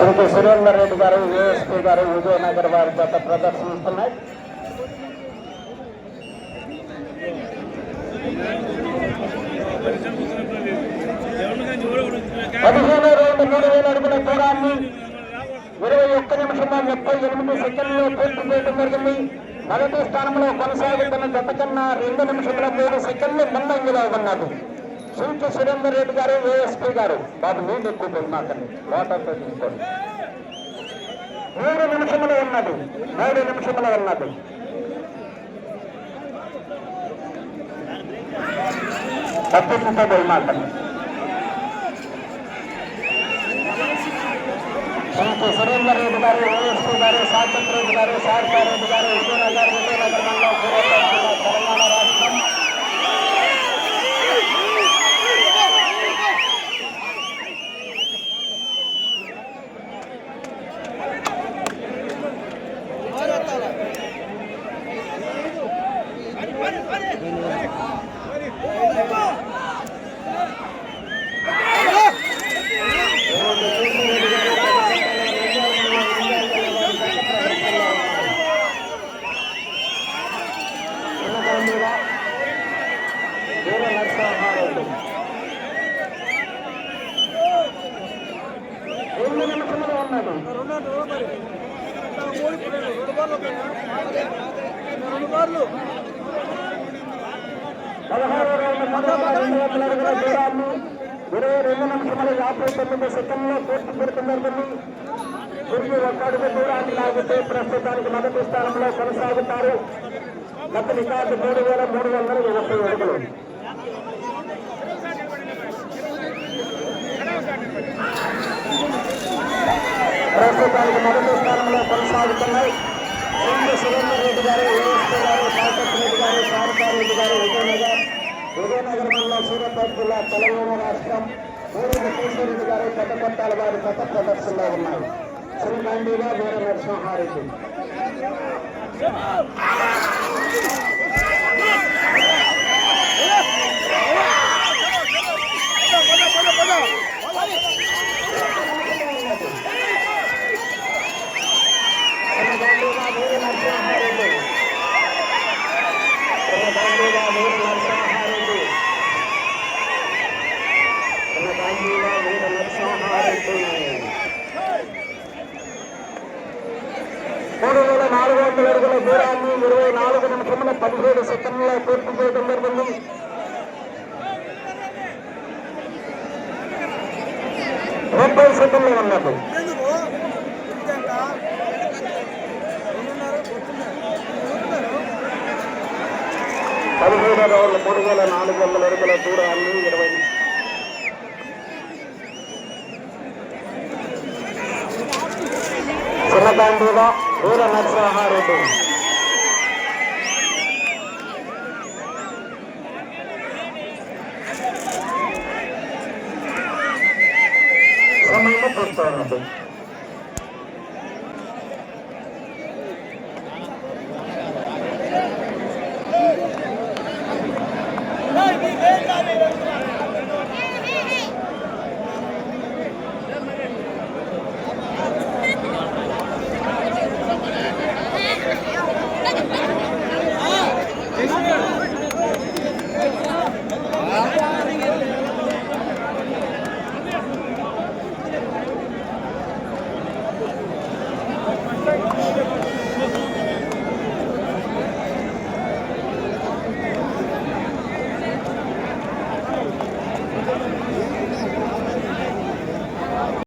శ్రీ సురేందర్ రెడ్డి గారు ఏఎస్పీ గారు విజయనగర్ వారి జత ప్రదర్శిస్తున్నాయి. పదిహేను రెండు మూడు వేల అడుగుల దూరాన్ని ఇరవై ఒక్క నిమిషంలో ముప్పై ఎనిమిది సెకండ్లు పూర్తి చేయడం జరిగింది. మొదటి స్థానంలో కొనసాగుతున్న జత కన్నా రెండు నిమిషంలో మూడు సెకండ్లు ముందంజలో ఉన్నారు శ్రీ సురేందర్ రెడ్డి గారు ఏఎస్పీ గారు. బాబు నీళ్ళు ఎక్కువ మాకండి వాటర్తో తీసుకోండి మూడు నిమిషములు ఉన్నది. మూడు నిమిషములు ఉన్నది. తప్పించుతో పోయి మాకండి సురేందర్ రెడ్డి గారు ఏఎస్పీ గారు సాత్విక్ రెడ్డి గారు సార్కా రెడ్డి గారు విజయనగర్ విజయనగర్ రెండు బార్లు. పదహారు రెండు ఇరవై రెండు నిమిషముల యాభై తొమ్మిది సెకండ్లో పూర్తి తిరిగి దూరాన్ని లాగితే ప్రస్తుతానికి మొదటి స్థానంలో కొనసాగుతారు గత రికార్డు మూడు వేల మూడు వందల ముప్పై అడుగులు ప్రస్తుతానికి మొదటి స్థానంలో కొనసాగుతున్నాయి. జిల్లా తెలంగాణ రాష్ట్రం పూర్వ కేశవరెడ్డి గారు పెద్ద కొట్టాల వారి గత ప్రదర్శనలో ఉన్నాయి శ్రీకాండీగా వీర నరసింహారెడ్డి శ్రీకాండీగా వీర నరసింహారెడ్డి శ్రీకాండీగా వీర నరసింహారెడ్డి వేల నాలుగు వందల అడుగుల దూరాన్ని ఇరవై నాలుగు నిమిషముల పదిహేడు సెకండ్లలో పూర్తి చేయడం జరిగింది ముప్పై సెకండ్లు ఉన్నది పదిహేడు రోజుల మూడు వేల నాలుగు వందల అడుగుల దూరాన్ని ఇరవై Ora Hazra Harodo. Ramai Mokostar Harodo.